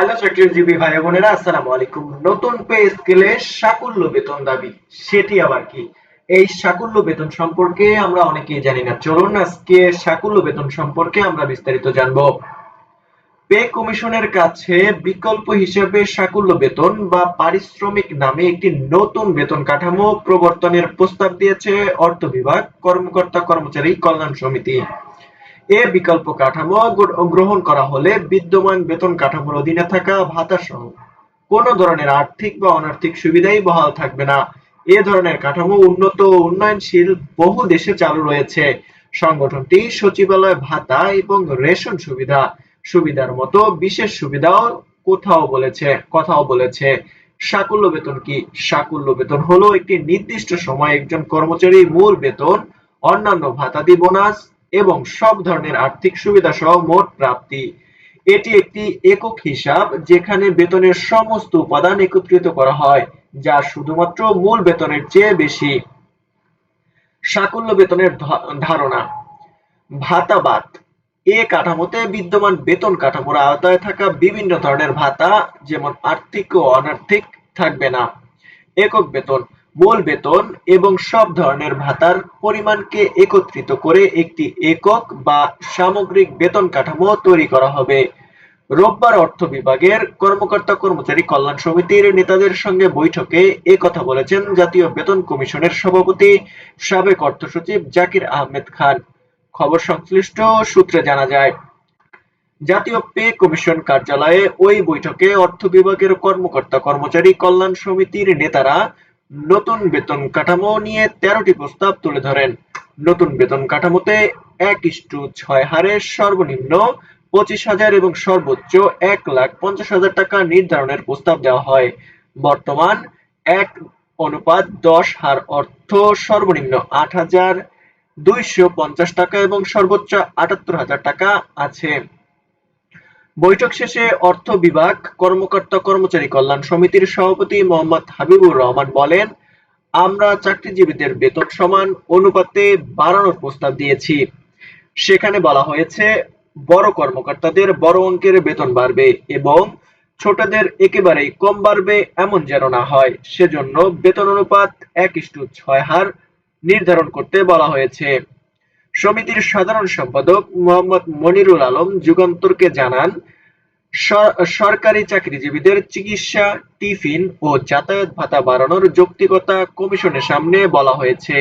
Hello চাকরিজীবী ভাই বোনেরা, আসসালামু আলাইকুম। নতুন পে স্কেলে সাকুল্য বেতন দাবি, সেটি আবার কি? এই সাকুল্য বেতন সম্পর্কে আমরা অনেকেই জানি না। চলুন আজকে সাকুল্য বেতন সম্পর্কে আমরা বিস্তারিত জানব। পে কমিশনের কাছে বিকল্প হিসেবে সাকুল্য বেতন বা পারিশ্রমিক নামে একটি নতুন বেতন কাঠামো প্রবর্তনের প্রস্তাব দিয়েছে অর্থ বিভাগ, কর্মকর্তা কর্মচারী কল্যাণ সমিতি। এ বিকল্প কাঠামো গ্রহণ করা হলে বিদ্যমান বেতন কাঠামোর অধীনে থাকা ভাতা সহ কোন ধরনের আর্থিক বা অনার্থিক সুবিধাই বহাল থাকবে না। এ ধরনের কাঠামো উন্নত উন্নয়নশীল বহু দেশে চালু রয়েছে। সংগঠনটি সচিবালয় ভাতা এবং রেশন সুবিধা, সুবিধার মতো বিশেষ সুবিধাও কোথাও বলেছে, কথাও বলেছে। সাকুল্য বেতন কি? সাকুল্য বেতন হলো একটি নির্দিষ্ট সময় একজন কর্মচারী মূল বেতন, অন্যান্য ভাতাদি বোনাস এবং সব ধরনের আর্থিক সুবিধা সহ মোট প্রাপ্তি। এটি একটি একক হিসাব যেখানে বেতনের সমস্ত উপাদান একত্রিত করা হয়, যা শুধুমাত্র মূল বেতনের চেয়ে বেশি। সাকুল্য বেতনের ধারণা। ভাতাবাদ এ কাঠামোতে বিদ্যমান বেতন কাঠামোর আওতায় থাকা বিভিন্ন ধরনের ভাতা, যেমন আর্থিক ও অনার্থিক, থাকবে না। একক বেতন। মূল বেতন এবং সব ধরনের ভাতার পরিমাণকে একত্রিত করে একটি একক বা সামগ্রিক বেতন কাঠামো তৈরি করা হবে। রোববার অর্থ বিভাগের কর্মকর্তা কর্মচারী কল্যাণ সমিতির নেতাদের সঙ্গে বৈঠকে এ কথা বলেছেন জাতীয় বেতন কমিশনের সভাপতি, সাবেক অর্থ সচিব জাকির আহমেদ খান। খবর সংশ্লিষ্ট সূত্রে জানা যায়, জাতীয় পে কমিশন কার্যালয়ে ওই বৈঠকে অর্থ বিভাগের কর্মকর্তা কর্মচারী কল্যাণ সমিতির নেতারা নতুন বেতন কাঠামো নিয়ে তেরোটি প্রস্তাব তুলে ধরেন। নতুন বেতন কাঠামোতে এক ইস্টু ছয় হারে সর্বনিম্ন পঁচিশ হাজার এবং সর্বোচ্চ এক লাখ পঞ্চাশ হাজার টাকা নির্ধারণের প্রস্তাব দেওয়া হয়। বর্তমান এক অনুপাত দশ হার অর্থ সর্বনিম্ন আট হাজার দুইশো পঞ্চাশ টাকা এবং সর্বোচ্চ আটাত্তর হাজার টাকা আছে। বৈঠক শেষে অর্থ বিভাগ, কর্মকর্তা, কর্মচারী কল্যাণ সমিতির সভাপতি মোহাম্মদ হাবিবুর রহমান বলেন, আমরা চাকরিজীবীদের বেতন সমান অনুপাতে বাড়ানোর প্রস্তাব দিয়েছি। সেখানে বলা হয়েছে, বড় কর্মকর্তাদের বড় অঙ্কের বেতন বাড়বে এবং ছোটদের একেবারেই কম বাড়বে এমন যেন না হয়। সেজন্য বেতন অনুপাত এক ইস্টু ছয় হার নির্ধারণ করতে বলা হয়েছে। সমিতির সাধারণ সম্পাদক মোহাম্মদ মনিরুল আলম যুগান্তরকে জানান সরকারি চাকরিজীবীদের চিকিৎসা, টিফিন ও যাতায়াত ভাতা বাড়ানোর যৌক্তিকতা কমিশনের সামনে বলা হয়েছে।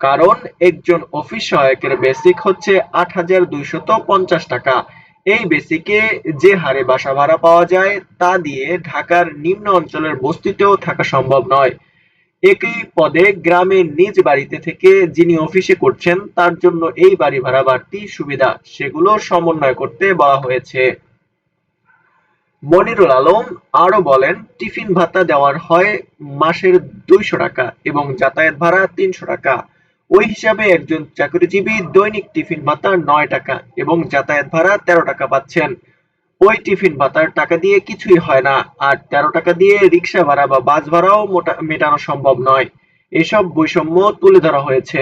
কারণ একজন অফিস সহায়কের বেসিক হচ্ছে আট হাজার দুইশত পঞ্চাশ টাকা। এই বেসিকে যে হারে বাসা ভাড়া পাওয়া যায় তা দিয়ে ঢাকার নিম্ন অঞ্চলের বস্তিতেও থাকা সম্ভব নয়। একই পদে গ্রামের নিজ বাড়িতে থেকে যিনি অফিসে করছেন, তার জন্য এই বাড়ি ভাড়া বাড়তি সুবিধা, সেগুলো সমন্বয় করতে বলা হয়েছে। মনিরুল আলম আরও বলেন, টিফিন ভাতা দেওয়ার হয় মাসের দুইশো টাকা এবং যাতায়াত ভাড়া তিনশো টাকা। ওই হিসাবে একজন চাকরিজীবী দৈনিক টিফিন ভাতা নয় টাকা এবং যাতায়াত ভাড়া তেরো টাকা পাচ্ছেন। ওই টিফিন ভাতার টাকা দিয়ে কিছুই হয় না। আর তেরো টাকা দিয়ে রিক্সা ভাড়া বা বাস ভাড়াও মেটানো সম্ভব নয়। এসব বৈষম্য তুলে ধরা হয়েছে।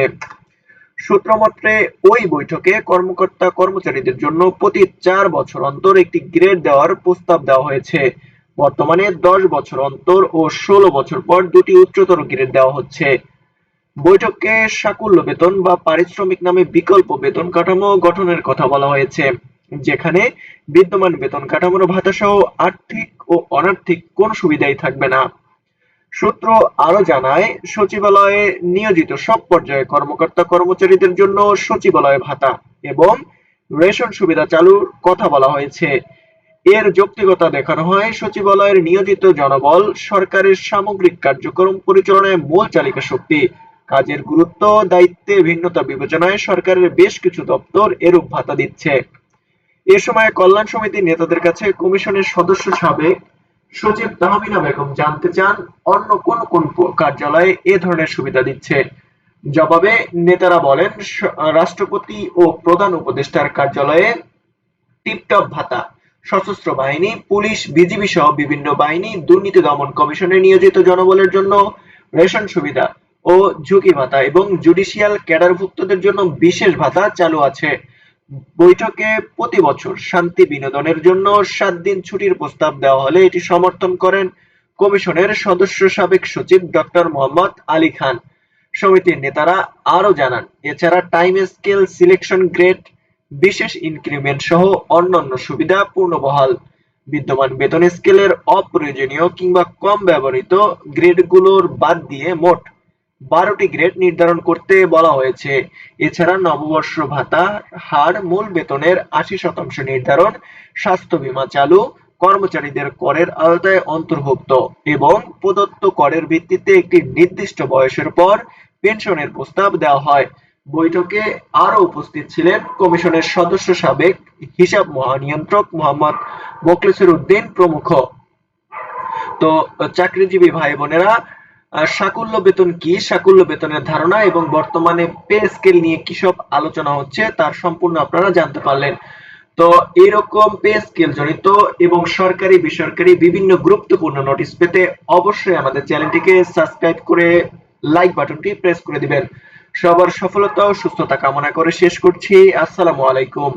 সূত্রমতে, ওই বৈঠকে কর্মকর্তা কর্মচারীদের জন্য প্রতি চার বছর অন্তর একটি গ্রেড দেওয়ার প্রস্তাব দেওয়া হয়েছে। বর্তমানে দশ বছর অন্তর ও ষোলো বছর পর দুটি উচ্চতর গ্রেড দেওয়া হচ্ছে। বৈঠকে সাকুল্য বেতন বা পারিশ্রমিক নামে বিকল্প বেতন কাঠামো গঠনের কথা বলা হয়েছে। যেখানে বিদ্যমান বেতন কাঠামোর ভাতা সহ আর্থিক ও অনার্থিক কোন সুবিধাই থাকবে না। সূত্র আরও জানায়, সচিবালয়ে নিয়োজিত সব পর্যায়ে কর্মকর্তা কর্মচারীদের জন্য সচিবালয় ভাতা এবং রেশন সুবিধা চালুর কথা বলা হয়েছে। এর যৌক্তিকতা দেখানো হয়, সচিবালয়ের নিয়োজিত জনবল সরকারের সামগ্রিক কার্যক্রম পরিচালনায় মূল চালিকা শক্তি। কাজের গুরুত্ব, দায়িত্বে ভিন্নতা বিবেচনায় সরকারের বেশ কিছু দপ্তর এরূপ ভাতা দিচ্ছে। এ সময় কল্যাণ সমিতির নেতাদের কাছে কমিশনের সদস্য সাবেক সচিব তাহমিনা বেগম জানতে চান, অন্য কোন কোন কার্যালয়ে এ ধরনের সুবিধা দিচ্ছে। জবাবে নেতারা বলেন রাষ্ট্রপতি ও প্রধান উপদেষ্টার কার্যালয়ে টিপটপ ভাতা, সশস্ত্র বাহিনী, পুলিশ, বিজিবি সহ বিভিন্ন বাহিনী, দুর্নীতি দমন কমিশনে নিয়োজিত জনবলের জন্য রেশন সুবিধা ও ঝুঁকি ভাতা এবং জুডিশিয়াল ক্যাডারভুক্তদের জন্য বিশেষ ভাতা চালু আছে। বৈঠকে প্রতি বছর শান্তি বিনোদনের জন্য সাত দিন ছুটির প্রস্তাব দেওয়া হলে এটি সমর্থন করেন কমিশনের সদস্য সাবেক সচিব ডক্টর মোহাম্মদ আলী খান। সমিতির নেতারা আরও জানান, এছাড়া টাইম স্কেল সিলেকশন গ্রেড, বিশেষ ইনক্রিমেন্ট সহ অন্যান্য সুবিধা পূর্ণবহাল। বিদ্যমান বেতন স্কেলের অপ্রয়োজনীয় কিংবা কম ব্যবহৃত গ্রেডগুলোর বাদ দিয়ে মোট বারোটি গ্রেড নির্ধারণ করতে বলা হয়েছে। এছাড়া নববর্ষ ভাতা হার মূল বেতনের আশি শতাংশ নির্ধারণ, স্বাস্থ্য বীমা চালু, কর্মচারীদের করের আওতায় অন্তর্ভুক্ত এবং প্রদত্ত করের ভিত্তিতে একটি নির্দিষ্ট বয়সের পর পেনশনের প্রস্তাব দেওয়া হয়। বৈঠকে আরও উপস্থিত ছিলেন কমিশনের সদস্য সাবেক হিসাব মহানিয়ন্ত্রক মোহাম্মদ মোখলেসুর উদ্দিন প্রমুখ। তো চাকরিজীবী ভাই বোনেরা সাকুল্য বেতন কি? সাকুল্য বেতনের ধারণা এবং বর্তমানে পে স্কেল নিয়ে কি সব আলোচনা হচ্ছে তার সম্পূর্ণ আপনারা জানতে পারলেন। তো এরকম পে স্কেল জড়িত এবং সরকারি, বেসরকারি বিভিন্ন গুরুত্বপূর্ণ নোটিশ পেতে অবশ্যই আমাদের চ্যানেলটিকে সাবস্ক্রাইব করে লাইক বাটনটি প্রেস করে দিবেন। সবার সফলতা ও সুস্থতা কামনা করে শেষ করছি। আসসালামু আলাইকুম।